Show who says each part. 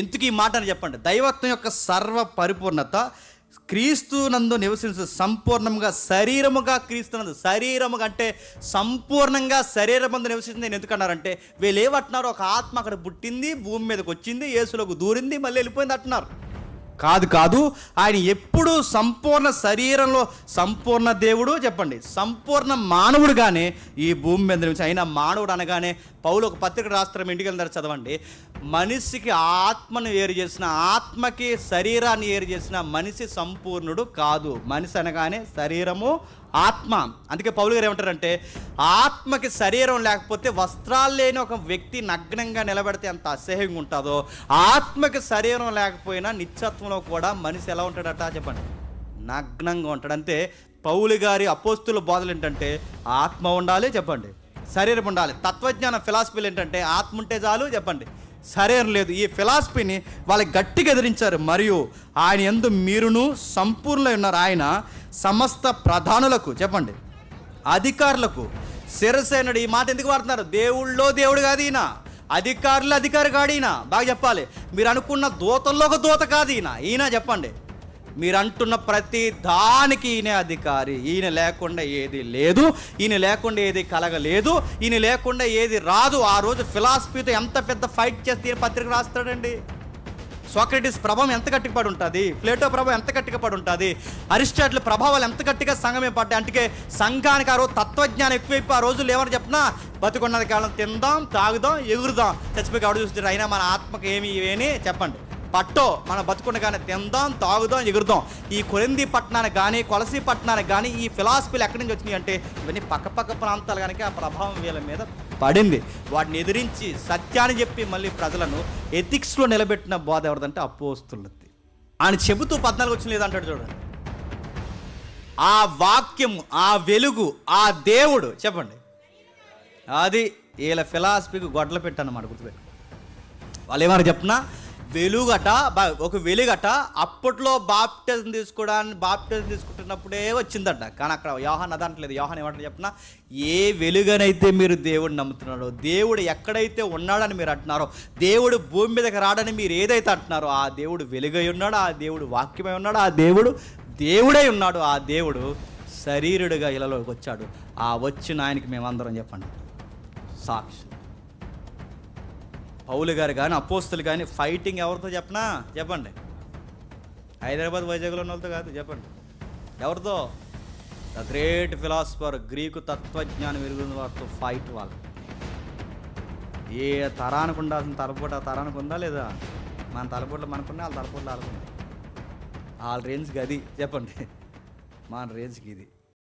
Speaker 1: ఎందుకు ఈ మాట అని చెప్పండి. దైవత్వం యొక్క సర్వ పరిపూర్ణత క్రీస్తునందు నివసించు సంపూర్ణంగా శరీరముగా క్రీస్తునందు శరీరముగా అంటే సంపూర్ణంగా శరీరమందు నివసించింది నేను ఎందుకన్నారంటే వీళ్ళు ఏమంటున్నారు ఒక ఆత్మ అక్కడ పుట్టింది భూమి మీదకి వచ్చింది యేసులోకి దూరింది మళ్ళీ వెళ్ళిపోయింది అంటున్నారు. కాదు కాదు. ఆయన ఎప్పుడు సంపూర్ణ శరీరంలో సంపూర్ణ దేవుడు చెప్పండి. సంపూర్ణ మానవుడుగానే ఈ భూమి మీద నుంచి అయినా మానవుడు అనగానే పౌలు ఒక పత్రిక రాష్ట్రం ఇంటికి వెళ్తారు చదవండి. మనిషికి ఆత్మను వేరు చేసిన ఆత్మకి శరీరాన్ని వేరు చేసిన మనిషి సంపూర్ణుడు కాదు. మనిషి అనగానే శరీరము ఆత్మ. అందుకే పౌలు గారు ఏమంటారంటే ఆత్మకి శరీరం లేకపోతే వస్త్రాలు లేని ఒక వ్యక్తి నగ్నంగా నిలబెడితే ఎంత అసహ్యంగా ఉంటుందో ఆత్మకి శరీరం లేకపోయినా నిత్యత్వంలో కూడా మనిషి ఎలా ఉంటాడట చెప్పండి. నగ్నంగా ఉంటాడు. అంతే పౌలు గారి అపోస్తుల బోధలు ఏంటంటే ఆత్మ ఉండాలి చెప్పండి శరీరం ఉండాలి. తత్వజ్ఞాన ఫిలాసఫీలు ఏంటంటే ఆత్మ ఉంటే చాలు చెప్పండి. శరీరం లేదు. ఈ ఫిలాసఫీని వాళ్ళకి గట్టిగా ఎదిరించారు. మరియు ఆయన ఎందు మీరును సంపూర్ణులై ఉన్నారు. ఆయన సమస్త ప్రధానులకు చెప్పండి. అధికారులకు శిరసేనుడు ఈ మాట ఎందుకు వాడుతున్నారు? దేవుళ్ళో దేవుడు కాదు ఈయన. అధికారులు అధికారి కాడు ఈయన. బాగా చెప్పాలి. మీరు అనుకున్న దూతల్లో ఒక దూత కాదు ఈయన. ఈయన చెప్పండి. మీరు అంటున్న ప్రతి దానికి ఈయన అధికారి. ఈయన లేకుండా ఏది లేదు. ఈయన లేకుండా ఏది కలగలేదు. ఈయన లేకుండా ఏది రాదు. ఆ రోజు ఫిలాసఫీతో ఎంత పెద్ద ఫైట్ చేస్తే ఈయన పత్రిక రాస్తాడండి. సోక్రటిస్ ప్రభావం ఎంత గట్టిపడి ఉంటుంది? ప్లేటో ప్రభావం ఎంత గట్టిపడి ఉంటుంది? అరిస్టాటిల్ ప్రభావాలు ఎంత గట్టిగా సంఘమే పడ్డాయి? అంటే సంఘానికి ఆ రోజు తత్వజ్ఞానం ఎక్కువైపోయి ఆ రోజులు ఏమని చెప్పినా బతుకున్నది కాలం తిందాం తాగుదాం ఎగురుదాం. చచ్చిపోయి ఆవిడ చూస్తారు అయినా మన ఆత్మకి ఏమి ఇవేని? చెప్పండి. పట్టో మన బతుకుండగానే తిందాం తాగుదాం ఎగురుదాం. ఈ కొరింది పట్టణానికి కానీ కొలసి పట్టణానికి కానీ ఈ ఫిలాసఫీలు ఎక్కడి నుంచి వచ్చినాయి అంటే ఇవన్నీ పక్కపక్క ప్రాంతాలు కనుక ఆ ప్రభావం వీళ్ళ మీద పడింది. వాటిని ఎదిరించి సత్యాన్ని చెప్పి మళ్ళీ ప్రజలను ఎథిక్స్లో నిలబెట్టిన బోధ ఎవరిదంటే అపోస్తులది. ఆయన చెబుతూ పద్నాలుగు వచ్చిన లేదంటాడు చూడండి. ఆ వాక్యం ఆ వెలుగు ఆ దేవుడు చెప్పండి. అది వీళ్ళ ఫిలాసఫీకి గొడ్డలు అన్నమాట గుర్తుపెట్టు వాళ్ళు ఏమన్నా చెప్పినా? వెలుగట బా- ఒక వెలుగట అప్పట్లో బాప్టిజం తీసుకోవడానికి బాప్టిజం తీసుకుంటున్నప్పుడే వచ్చిందట. కానీ అక్కడ యోహాన్ అదంటలేదు యోహాన్ ఏమంటారు చెప్పిన? ఏ వెలుగనైతే మీరు దేవుడిని నమ్ముతున్నారో దేవుడు ఎక్కడైతే ఉన్నాడని మీరు అంటున్నారో దేవుడు భూమి మీదకి రాడని మీరు ఏదైతే అంటున్నారో ఆ దేవుడు వెలుగై ఉన్నాడు ఆ దేవుడు వాక్యమై ఉన్నాడు ఆ దేవుడు దేవుడై ఉన్నాడు ఆ దేవుడు శరీరుడిగా ఇలాలోకి వచ్చాడు. ఆ వచ్చిన ఆయనకి మేమందరం చెప్పండి. సాక్షి. పౌలు గారు కానీ అపోస్తులు కానీ ఫైటింగ్ ఎవరితో చెప్పనా? చెప్పండి. హైదరాబాద్ వైజాగ్లో ఉన్న వాళ్ళతో కాదు చెప్పండి. ఎవరితో? ద గ్రేట్ ఫిలాసఫర్ గ్రీకు తత్వజ్ఞానం ఎరుగున్న వారితో ఫైట్ వాళ్ళు. ఏ తరానికి ఉండాల్సిన తలపోటు ఆ తరానికి ఉందా లేదా? మన తలపోట్లు మనకున్నా వాళ్ళ తలపోట్లు వాళ్ళకుంది వాళ్ళ రేంజ్కి అది చెప్పండి. మన రేంజ్కి ఇది.